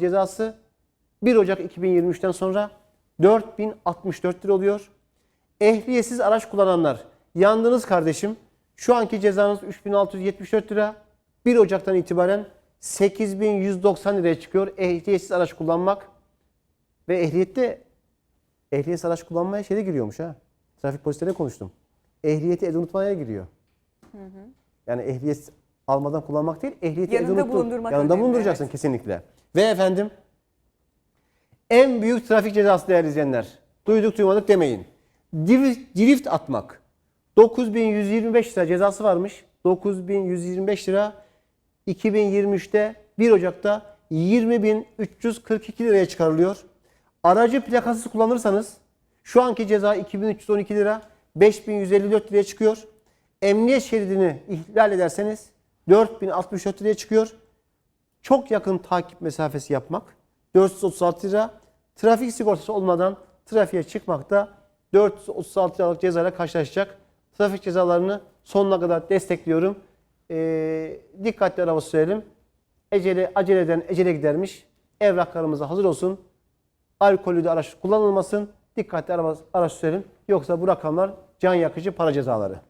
cezası 1 Ocak 2023'ten sonra 4064 lira oluyor. Ehliyetsiz araç kullananlar yandınız kardeşim. Şu anki cezanız 3674 lira. 1 Ocak'tan itibaren 8190 liraya çıkıyor ehliyetsiz araç kullanmak. Ve ehliyette ehliyetsiz araç kullanmaya şeyde giriyormuş ha. Trafik polislerine konuştum. Ehliyeti el unutmaya giriyor. Yani ehliyet almadan kullanmak değil, ehliyeti Yanında bulundurmak Yanında önemli, bulunduracaksın evet. kesinlikle. Ve efendim en büyük trafik cezası değerli izleyenler. Duyduk duymadık demeyin. Drift, drift atmak. 9125 lira cezası varmış. 9125 lira 2023'te 1 Ocak'ta 20.342 liraya çıkarılıyor. Aracı plakasız kullanırsanız şu anki ceza 2312 lira 5154 liraya çıkıyor. Emniyet şeridini ihlal ederseniz 4064 liraya çıkıyor. Çok yakın takip mesafesi yapmak 436 lira. Trafik sigortası olmadan trafiğe çıkmak da 436 liralık cezayla karşılaşacak. Trafik cezalarını sonuna kadar destekliyorum. Ee, dikkatli araba sürelim. Ecele, aceleden ecele gidermiş. Evraklarımız hazır olsun. Alkolü de araç kullanılmasın. Dikkatli araba, araç sürelim. Yoksa bu rakamlar can yakıcı para cezaları.